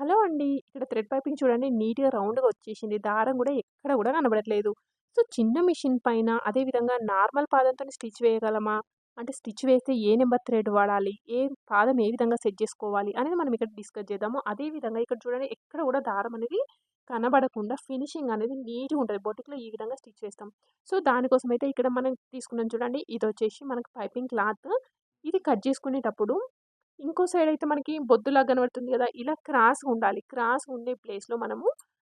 Hello అండి. ఇక్కడ thread piping చూడండి నీట్‌గా రౌండ్‌గా వచ్చేసింది. దారం కూడా ఎక్కడ కూడా కనబడట్లేదు. సో, చిన్న మిషన్ పైన అదే విధంగా నార్మల్ పాదంతో స్టిచ్ వేయగలమా? అంటే స్టిచ్ వేస్తే ఏ నెంబర్ థ్రెడ్ వాడాలి? ఏ పాదం ఏ విధంగా సెట్ చేసుకోవాలి? అనేది మనం ఇక్కడ డిస్కస్ చేద్దాము. అదే విధంగా ఇక్కడ చూడండి ఎక్కడ కూడా దారం అనేది కనబడకుండా ఫినిషింగ్ అనేది నీట్‌గా ఉంటుంది బొటిక్‌లో ఈ విధంగా స్టిచ్ వేస్తాం. సో, దానికోసం అయితే ఇక్కడ మనం తీసుకున్నాం చూడండి. ఇది వచ్చేసి మనకు పైపింగ్ క్లాత్. ఇది కట్ చేసుకునేటప్పుడు ఇంకో సైడ్ అయితే మనకి బొద్దులా కనబడుతుంది కదా! ఇలా క్రాస్‌గా ఉండాలి. క్రాస్ ఉండే ప్లేస్‌లో మనము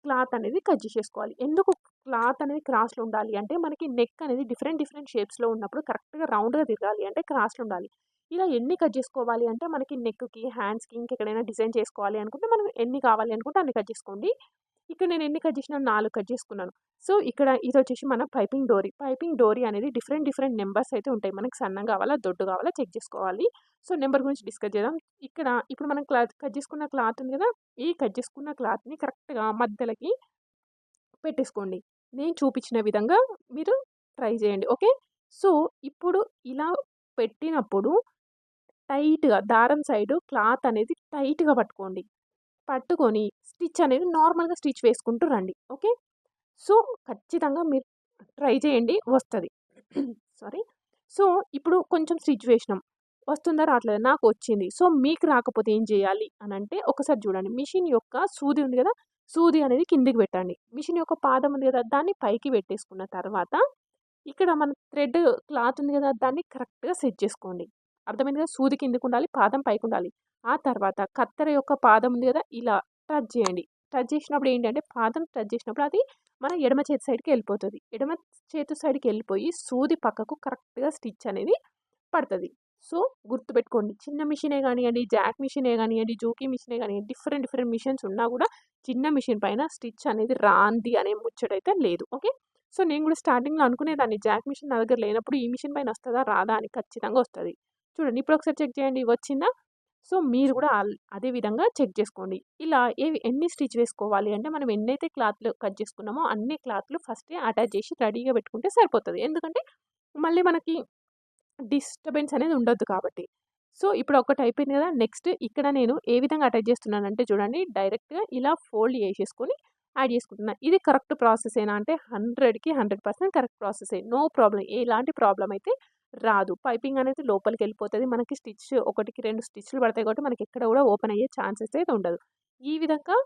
క్లాత్ అనేది కట్ చేసేసుకోవాలి. ఎందుకు క్లాత్ అనేది క్రాస్‌లో ఉండాలి అంటే మనకి నెక్ అనేది డిఫరెంట్ డిఫరెంట్ షేప్స్‌లో ఉన్నప్పుడు కరెక్ట్‌గా రౌండ్‌గా తిరగాలి అంటే క్రాస్‌లో ఉండాలి. ఇలా ఎన్ని కట్ చేసుకోవాలి అంటే మనకి నెక్‌కి, హ్యాండ్స్‌కి ఇంకెక్కడైనా డిజైన్ చేసుకోవాలి అనుకుంటే మనం ఎన్ని కావాలి అనుకుంటే అన్ని కట్ చేసుకోండి. ఇక్కడ నేను ఎన్ని కట్ చేసినా నాలుగు కట్ చేసుకున్నాను. సో, ఇక్కడ ఇది వచ్చేసి మన పైపింగ్ డోరీ. పైపింగ్ డోరీ అనేది డిఫరెంట్ డిఫరెంట్ నెంబర్స్ అయితే ఉంటాయి. మనకి సన్నం కావాలా? దొడ్డు కావాలా? చెక్ చేసుకోవాలి. సో, నెంబర్ గురించి డిస్కస్ చేద్దాం. ఇక్కడ ఇప్పుడు మనం క్లాత్ కట్ చేసుకున్న క్లాత్ ఉంది కదా! ఈ కట్ చేసుకున్న క్లాత్‌ని కరెక్ట్‌గా మధ్యలకి పెట్టేసుకోండి. నేను చూపించిన విధంగా మీరు ట్రై చేయండి. ఓకే. సో, ఇప్పుడు ఇలా పెట్టినప్పుడు టైట్‌గా దారం సైడు క్లాత్ అనేది టైట్‌గా పట్టుకోండి. పట్టుకొని స్టిచ్ అనేది నార్మల్‌గా స్టిచ్ వేసుకుంటూ రండి. ఓకే. సో, ఖచ్చితంగా మీరు ట్రై చేయండి వస్తుంది సారీ. సో, ఇప్పుడు కొంచెం స్టిచ్ వేసినాం. వస్తుందా? రావట్లేదు నాకు వచ్చింది. సో, మీకు రాకపోతే ఏం చేయాలి అని అంటే ఒకసారి చూడండి. మిషన్ యొక్క సూది ఉంది కదా! సూది అనేది కిందికి పెట్టండి. మిషన్ యొక్క పాదం ఉంది కదా! దాన్ని పైకి పెట్టేసుకున్న తర్వాత ఇక్కడ మన థ్రెడ్ క్లాత్ ఉంది కదా! దాన్ని కరెక్ట్‌గా సెట్ చేసుకోండి. అర్థమైంది కదా! సూది కిందకి ఉండాలి. పాదం పైకి ఉండాలి. ఆ తర్వాత కత్తెర యొక్క పాదం ఉంది కదా! ఇలా టచ్ చేయండి. టచ్ చేసినప్పుడు ఏంటంటే పాదం టచ్ చేసినప్పుడు అది మన ఎడమ చేతి సైడ్‌కి వెళ్ళిపోతుంది ఎడమ చేతి సైడ్‌కి వెళ్ళిపోయి సూది పక్కకు కరెక్ట్‌గా స్టిచ్ అనేది పడుతుంది సో, గుర్తుపెట్టుకోండి. చిన్న మిషనే కానివ్వండి జాక్ మిషనే కానివ్వండి జోకీ మిషనే కానివ్వండి డిఫరెంట్ డిఫరెంట్ మిషన్స్ ఉన్నా కూడా చిన్న మిషన్ పైన స్టిచ్ అనేది రాంది అనే ముచ్చటైతే లేదు. ఓకే. సో, నేను కూడా స్టార్టింగ్‌లో అనుకునేదాన్ని జాక్ మిషన్ నా దగ్గర లేనప్పుడు ఈ మిషన్ పైన వస్తుందా రాదా? అని ఖచ్చితంగా వస్తుంది చూడండి ఇప్పుడు ఒకసారి చెక్ చేయండి. వచ్చిందా? సో, మీరు కూడా అదే విధంగా చెక్ చేసుకోండి. ఇలా ఏవి ఎన్ని స్టిచ్ వేసుకోవాలి అంటే మనం ఎన్నైతే క్లాత్‌లు కట్ చేసుకున్నామో అన్ని క్లాత్‌లు ఫస్టే అటాచ్ చేసి రెడీగా పెట్టుకుంటే సరిపోతుంది ఎందుకంటే మళ్ళీ మనకి డిస్టర్బెన్స్ అనేది ఉండొద్దు కాబట్టి. సో, ఇప్పుడు ఒకటి అయిపోయింది కదా! నెక్స్ట్ ఇక్కడ నేను ఏ విధంగా అటాచ్ చేస్తున్నానంటే చూడండి డైరెక్ట్‌గా ఇలా ఫోల్డ్ చేసేసుకొని యాడ్ చేసుకుంటున్నా. ఇది కరెక్ట్ ప్రాసెస్ ఏనా అంటే 100కి 100% కరెక్ట్ ప్రాసెసే. నో ప్రాబ్లం ఎలాంటి ప్రాబ్లం అయితే రాదు. పైపింగ్ అనేది లోపలికి వెళ్ళిపోతుంది మనకి స్టిచ్ ఒకటికి రెండు స్టిచ్‌లు పడతాయి కాబట్టి మనకి ఎక్కడ కూడా ఓపెన్ అయ్యే ఛాన్సెస్ అయితే ఉండదు. ఈ విధంగా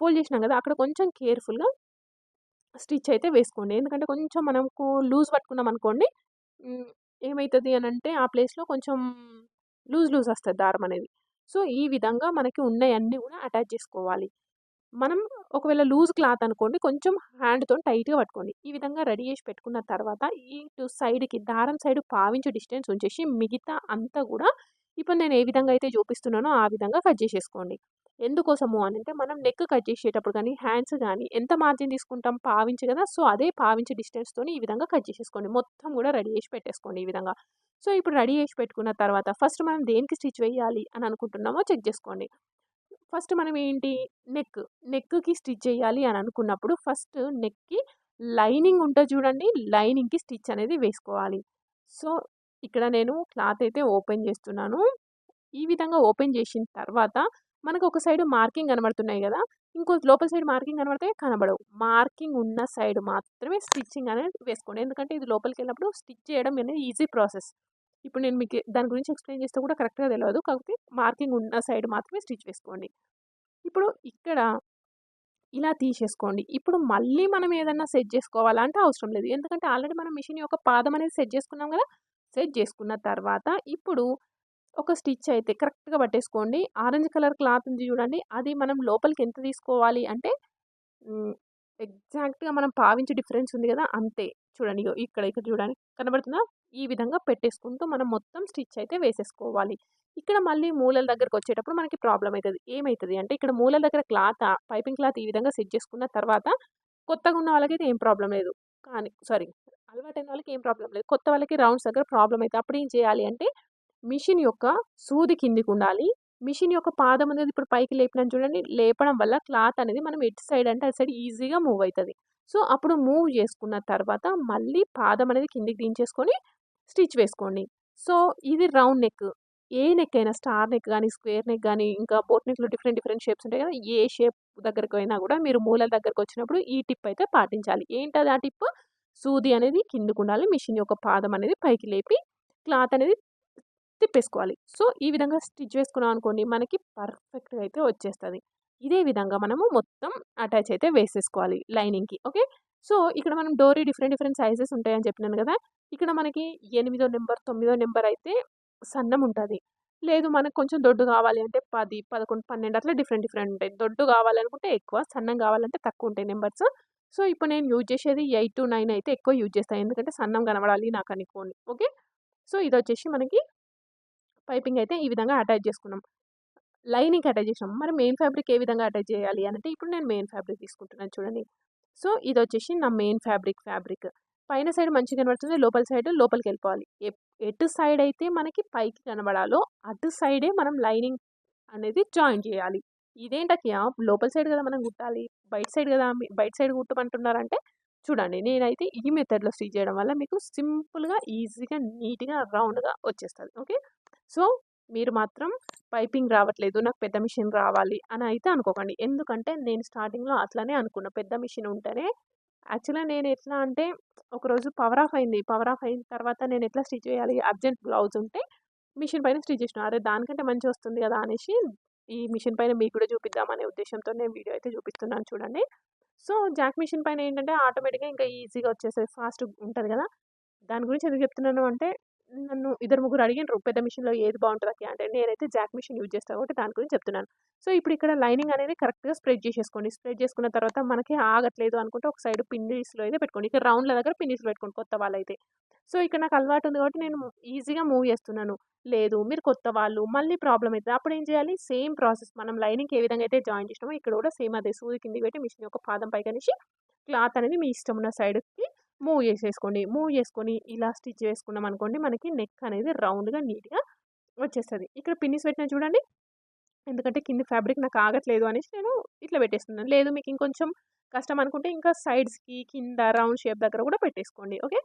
ఫోల్డ్ చేసినాం కదా! అక్కడ కొంచెం కేర్‌ఫుల్‌గా స్టిచ్ అయితే వేసుకోండి. ఎందుకంటే కొంచెం మనకు లూజ్ పట్టుకున్నాం అనుకోండి ఏమవుతుంది అని అంటే ఆ ప్లేస్‌లో కొంచెం లూజ్ లూజ్ వస్తుంది దారం అనేది. సో, ఈ విధంగా మనకి ఉన్నాయన్నీ కూడా అటాచ్ చేసుకోవాలి. మనం ఒకవేళ లూజ్ క్లాత్ అనుకోండి కొంచెం హ్యాండ్తో టైట్‌గా పట్టుకోండి. ఈ విధంగా రెడీ చేసి పెట్టుకున్న తర్వాత ఇటు సైడ్‌కి దారం సైడ్ పావించు డిస్టెన్స్ ఉంచేసి మిగతా అంతా కూడా ఇప్పుడు నేను ఏ విధంగా అయితే చూపిస్తున్నానో ఆ విధంగా కట్ చేసేసుకోండి. ఎందుకోసము అని అంటే మనం నెక్ కట్ చేసేటప్పుడు కానీ హ్యాండ్స్ కానీ ఎంత మార్జిన్ తీసుకుంటాం? పావించు కదా! సో, అదే పావించు డిస్టెన్స్తో ఈ విధంగా కట్ చేసేసుకోండి. మొత్తం కూడా రెడీ చేసి పెట్టేసుకోండి ఈ విధంగా. సో, ఇప్పుడు రెడీ చేసి పెట్టుకున్న తర్వాత ఫస్ట్ మనం దేనికి స్టిచ్ వేయాలి అని అనుకుంటున్నామో చెక్ చేసుకోండి. ఫస్ట్ మనం ఏంటి నెక్. నెక్‌కి స్టిచ్ చేయాలి అని అనుకున్నప్పుడు ఫస్ట్ నెక్‌కి లైనింగ్ ఉంటుంది చూడండి. లైనింగ్‌కి స్టిచ్ అనేది వేసుకోవాలి. సో, ఇక్కడ నేను క్లాత్ అయితే ఓపెన్ చేస్తున్నాను. ఈ విధంగా ఓపెన్ చేసిన తర్వాత మనకు ఒక సైడ్ మార్కింగ్ కనబడుతున్నాయి కదా! ఇంకో లోపల సైడ్ మార్కింగ్ కనబడితే కనబడవు. మార్కింగ్ ఉన్న సైడ్ మాత్రమే స్టిచ్చింగ్ అనేది వేసుకోండి. ఎందుకంటే ఇది లోపలికి వెళ్ళినప్పుడు స్టిచ్ చేయడం అనేది ఈజీ ప్రాసెస్. ఇప్పుడు నేను మీకు దాని గురించి ఎక్స్‌ప్లెయిన్ చేస్తే కూడా కరెక్ట్‌గా తెలియదు కాకపోతే మార్కింగ్ ఉన్న సైడ్ మాత్రమే స్టిచ్ వేసుకోండి. ఇప్పుడు ఇక్కడ ఇలా తీసేసుకోండి. ఇప్పుడు మళ్ళీ మనం ఏదన్నా సెట్ చేసుకోవాలంటే అవసరం లేదు. ఎందుకంటే ఆల్రెడీ మనం మిషన్ యొక్క పాదం అనేది సెట్ చేసుకున్నాం కదా! సెట్ చేసుకున్న తర్వాత ఇప్పుడు ఒక స్టిచ్ అయితే కరెక్ట్‌గా పట్టేసుకోండి. ఆరెంజ్ కలర్ క్లాత్ ఉంది చూడండి. అది మనం లోపలికి ఎంత తీసుకోవాలి అంటే ఎగ్జాక్ట్‌గా మనం పావించే డిఫరెన్స్ ఉంది కదా! అంతే. చూడండి ఇక్కడ ఇక్కడ చూడండి. కనబడుతుందా? ఈ విధంగా పెట్టేసుకుంటూ మనం మొత్తం స్టిచ్ అయితే వేసేసుకోవాలి. ఇక్కడ మళ్ళీ మూలల దగ్గరకొచ్చేటప్పుడు మనకి ప్రాబ్లం అవుతుంది ఏమవుతుంది అంటే ఇక్కడ మూలల దగ్గర క్లాత్ పైపింగ్ క్లాత్ ఈ విధంగా సెట్ చేసుకున్న తర్వాత కొత్తగా ఉన్న వాళ్ళకైతే ఏం ప్రాబ్లం లేదు. కానీ సారీ అలవాటైన వాళ్ళకి ఏం ప్రాబ్లం లేదు. కొత్త వాళ్ళకి రౌండ్స్ దగ్గర ప్రాబ్లమ్ అవుతుంది అప్పుడు ఏం చేయాలి అంటే మిషన్ యొక్క సూది కిందికి ఉండాలి. మిషన్ యొక్క పాదం అనేది ఇప్పుడు పైకి లేపినాను చూడండి. లేపడం వల్ల క్లాత్ అనేది మనం ఎటు సైడ్ అంటే అటు సైడ్ ఈజీగా మూవ్ అవుతుంది సో, అప్పుడు మూవ్ చేసుకున్న తర్వాత మళ్ళీ పాదం అనేది కిందికి దించేసుకొని స్టిచ్ వేసుకోండి. సో, ఇది రౌండ్ నెక్. ఏ నెక్ అయినా స్టార్ నెక్ కానీ స్క్వేర్ నెక్ కానీ ఇంకా బోట్ నెక్లో డిఫరెంట్ డిఫరెంట్ షేప్స్ ఉంటాయి కదా ఏ షేప్ దగ్గరకు అయినా కూడా మీరు మూలల దగ్గరకు వచ్చినప్పుడు ఈ టిప్ అయితే పాటించాలి ఏంటది ఆ టిప్ సూది అనేది కిందకు ఉండాలి మిషన్ యొక్క పాదం అనేది పైకి లేపి క్లాత్ అనేది తిప్పేసుకోవాలి సో ఈ విధంగా స్టిచ్ వేసుకున్నాం అనుకోండి మనకి పర్ఫెక్ట్గా అయితే వచ్చేస్తుంది ఇదే విధంగా మనము మొత్తం అటాచ్ అయితే వేసేసుకోవాలి లైనింగ్కి ఓకే? సో ఇక్కడ మనం డోరీ డిఫరెంట్ డిఫరెంట్ సైజెస్ ఉంటాయని చెప్పినాను కదా! ఇక్కడ మనకి ఎనిమిదో నెంబర్ తొమ్మిదో నెంబర్ అయితే సన్నం ఉంటుంది. లేదు మనకు కొంచెం దొడ్డు కావాలి అంటే పది పదకొండు పన్నెండు అట్లా డిఫరెంట్ డిఫరెంట్ ఉంటాయి. దొడ్డు కావాలనుకుంటే ఎక్కువ సన్నం కావాలంటే తక్కువ ఉంటాయి నెంబర్స్. సో ఇప్పుడు నేను యూజ్ చేసేది ఎయిట్ టు నైన్ అయితే ఎక్కువ యూజ్ చేస్తాను ఎందుకంటే సన్నం కనబడాలి నాకు అనుకోండి ఓకే? సో ఇది వచ్చేసి మనకి పైపింగ్ అయితే ఈ విధంగా అటాచ్ చేసుకున్నాం. లైనింగ్ అటాచ్ చేసాం మరి మెయిన్ ఫ్యాబ్రిక్ ఏ విధంగా అటాచ్ చేయాలి అంటే ఇప్పుడు నేను మెయిన్ ఫ్యాబ్రిక్ తీసుకుంటున్నాను చూడండి. సో ఇది వచ్చేసి నా మెయిన్ ఫ్యాబ్రిక్ ఫ్యాబ్రిక్. పైన సైడ్ మంచిగా కనబడుతుంది లోపల సైడ్ లోపలికి వెళ్ళిపోవాలి. ఎటు సైడ్ అయితే మనకి పైకి కనబడాలో అటు సైడే మనం లైనింగ్ అనేది జాయిన్ చేయాలి. ఇదేంటకియా లోపల సైడ్ కదా మనం కుట్టాలి బయట సైడ్ కదా బయట సైడ్ కుట్టమంటున్నారంటే చూడండి నేనైతే ఈ మెథడ్లో స్టిచ్ చేయడం వల్ల మీకు సింపుల్గా ఈజీగా నీట్గా రౌండ్గా వచ్చేస్తుంది. ఓకే? సో మీరు మాత్రం పైపింగ్ రావట్లేదు నాకు పెద్ద మిషన్ రావాలి అని అయితే అనుకోకండి. ఎందుకంటే నేను స్టార్టింగ్లో అట్లనే అనుకున్నా. పెద్ద మిషన్ ఉంటేనే యాక్చువల్గా నేను ఎట్లా అంటే ఒకరోజు పవర్ ఆఫ్ అయింది. పవర్ ఆఫ్ అయిన తర్వాత నేను ఎట్లా స్టిచ్ చేయాలి? అర్జెంట్ బ్లౌజ్ ఉంటే మిషన్ పైన స్టిచ్ చేసిన. అరే దానికంటే మంచి వస్తుంది కదా అనేసి ఈ మిషన్ పైన మీకు కూడా చూపిద్దామనే ఉద్దేశంతో నేను వీడియో అయితే చూపిస్తున్నాను చూడండి. సో జాక్ మిషన్ పైన ఏంటంటే ఆటోమేటిక్గా ఇంకా ఈజీగా వచ్చేసే ఫాస్ట్ ఉంటుంది కదా. దాని గురించి ఎందుకు చెప్తున్నాను అంటే నన్ను ఇద్దరు ముగ్గురు అడిగినారు పెద్ద మిషన్లో ఏది బాగుంటుంది అంటే నేనైతే జాక్ మిషన్ యూజ్ చేస్తాను కాబట్టి దాని గురించి చెప్తున్నాను. సో ఇప్పుడు ఇక్కడ లైనింగ్ అనేది కరెక్ట్గా స్ప్రెడ్ చేసేసుకోండి. స్ప్రెడ్ చేసుకున్న తర్వాత మనకి ఆగట్లేదు అనుకుంటే ఒక సైడ్ పిన్నిస్లో అయితే పెట్టుకోండి. ఇక్కడ రౌండ్ల దగ్గర పిన్నిస్లో పెట్టుకోండి కొత్త వాళ్ళైతే. సో ఇక్కడ నాకు అలవాటు ఉంది కాబట్టి నేను ఈజీగా మూవ్ చేస్తున్నాను. లేదు మీరు కొత్త వాళ్ళు మళ్ళీ ప్రాబ్లం అవుతుంది అప్పుడు ఏం చేయాలి? సేమ్ ప్రాసెస్ మనం లైనింగ్ ఏ విధంగా అయితే జాయిన్ చేసినామో ఇక్కడ కూడా సేమ్ అదే సూది కింది పెట్టి మిషన్ యొక్క పాదం పై కనిసి క్లాత్ అనేది మీ ఇష్టం ఉన్న సైడ్కి మూవ్ చేసేసుకోండి మూవ్ చేసుకొని ఇలా స్టిచ్ చేసుకున్నాం అనుకోండి మనకి నెక్ అనేది రౌండ్గా నీట్గా వచ్చేస్తుంది. ఇక్కడ పిన్నిస్ పెట్టిన చూడండి ఎందుకంటే కింద ఫ్యాబ్రిక్ నాకు ఆగట్లేదు అనేసి నేను ఇట్లా పెట్టేస్తున్నాను. లేదు మీకు ఇంకొంచెం కష్టం అనుకుంటే ఇంకా సైడ్స్కి కింద రౌండ్ షేప్ దగ్గర కూడా పెట్టేసుకోండి ఓకే?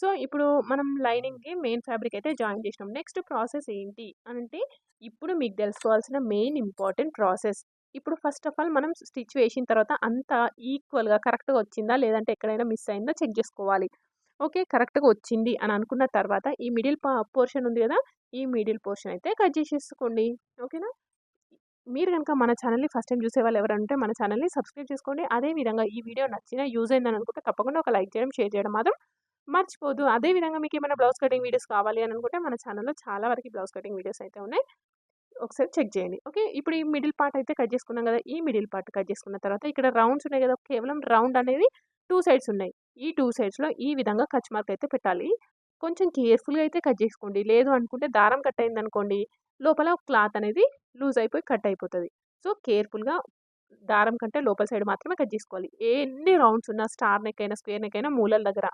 సో ఇప్పుడు మనం లైనింగ్కి మెయిన్ ఫ్యాబ్రిక్ అయితే జాయిన్ చేసినాం. నెక్స్ట్ ప్రాసెస్ ఏంటి అంటే ఇప్పుడు మీకు తెలుసుకోవాల్సిన మెయిన్ ఇంపార్టెంట్ ప్రాసెస్. ఇప్పుడు ఫస్ట్ ఆఫ్ ఆల్ మనం స్టిచ్ వేసిన తర్వాత అంతా ఈక్వల్గా కరెక్ట్గా వచ్చిందా? లేదంటే ఎక్కడైనా మిస్ అయిందా? చెక్ చేసుకోవాలి. ఓకే కరెక్ట్గా వచ్చింది అని అనుకున్న తర్వాత ఈ మిడిల్ పోర్షన్ ఉంది కదా? ఈ మిడిల్ పోర్షన్ అయితే కట్ చేసేసుకోండి. ఓకేనా? మీరు కనుక మన ఛానల్ని ఫస్ట్ టైం చూసే వాళ్ళు ఎవరంటే మన ఛానల్ని సబ్స్క్రైబ్ చేసుకోండి. అదేవిధంగా ఈ వీడియో నచ్చిన యూజ్ అయిందని అనుకుంటే తప్పకుండా ఒక లైక్ చేయడం షేర్ చేయడం మాత్రం మర్చిపోదు. అదేవిధంగా మీకు ఏమైనా బ్లౌజ్ కటింగ్ వీడియోస్ కావాలి అని అనుకుంటే మన ఛానల్లో చాలా వరకు బ్లౌజ్ కటింగ్ వీడియోస్ అయితే ఉన్నాయి. ఒకసారి చెక్ చేయండి. ఓకే ఇప్పుడు ఈ మిడిల్ పార్ట్ అయితే కట్ చేసుకున్నాం కదా ఈ మిడిల్ పార్ట్ కట్ చేసుకున్న తర్వాత ఇక్కడ రౌండ్స్ ఉన్నాయి కదా కేవలం రౌండ్ అనేది టూ సైడ్స్ ఉన్నాయి. ఈ టూ సైడ్స్లో ఈ విధంగా కచ్ మార్క్ అయితే పెట్టాలి. కొంచెం కేర్ఫుల్గా అయితే కట్ చేసుకోండి. లేదు అనుకుంటే దారం కట్ అయింది అనుకోండి లోపల క్లాత్ అనేది లూజ్ అయిపోయి కట్ అయిపోతుంది. సో కేర్ఫుల్గా దారం కంటే లోపల సైడ్ మాత్రమే కట్ చేసుకోవాలి. ఎన్ని రౌండ్స్ ఉన్నా స్టార్ నెక్ అయినా స్క్వేర్ నెక్ అయినా మూలల దగ్గర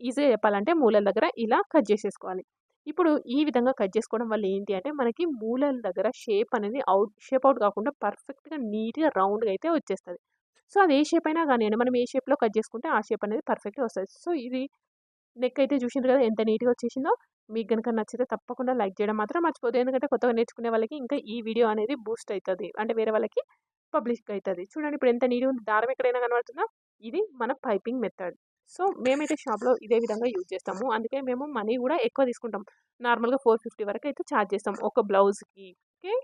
ఈజీగా చెప్పాలంటే మూలల దగ్గర ఇలా కట్ చేసేసుకోవాలి. ఇప్పుడు ఈ విధంగా కట్ చేసుకోవడం వల్ల ఏంటి అంటే మనకి మూలల దగ్గర షేప్ అనేది అవుట్ షేప్ అవుట్ కాకుండా పర్ఫెక్ట్గా నీట్గా రౌండ్గా అయితే వచ్చేస్తుంది. సో అది ఏ షేప్ అయినా కానీ మనం ఏ షేప్లో కట్ చేసుకుంటే ఆ షేప్ అనేది పర్ఫెక్ట్గా వస్తుంది. సో ఇది నెక్ అయితే చూసిండ్రు కదా ఎంత నీట్గా వచ్చేసిందో. మీకు కనుక నచ్చితే తప్పకుండా లైక్ చేయడం మాత్రం మర్చిపోదు ఎందుకంటే కొత్తగా నేర్చుకునే వాళ్ళకి ఇంకా ఈ వీడియో అనేది బూస్ట్ అవుతుంది అంటే వేరే వాళ్ళకి పబ్లిష్ అవుతుంది చూడండి ఇప్పుడు ఎంత నీట్గా ఉంది. దారం ఎక్కడైనా కనబడుతుందా? ఇది మన పైపింగ్ మెథడ్. సో మేమైతే షాప్లో ఇదే విధంగా యూజ్ చేస్తాము. అందుకే మేము మనీ కూడా ఎక్కువ తీసుకుంటాం. నార్మల్గా ఫోర్ ఫిఫ్టీ వరకు అయితే ఛార్జ్ చేస్తాం. ఒక బ్లౌజ్కి ఓకే?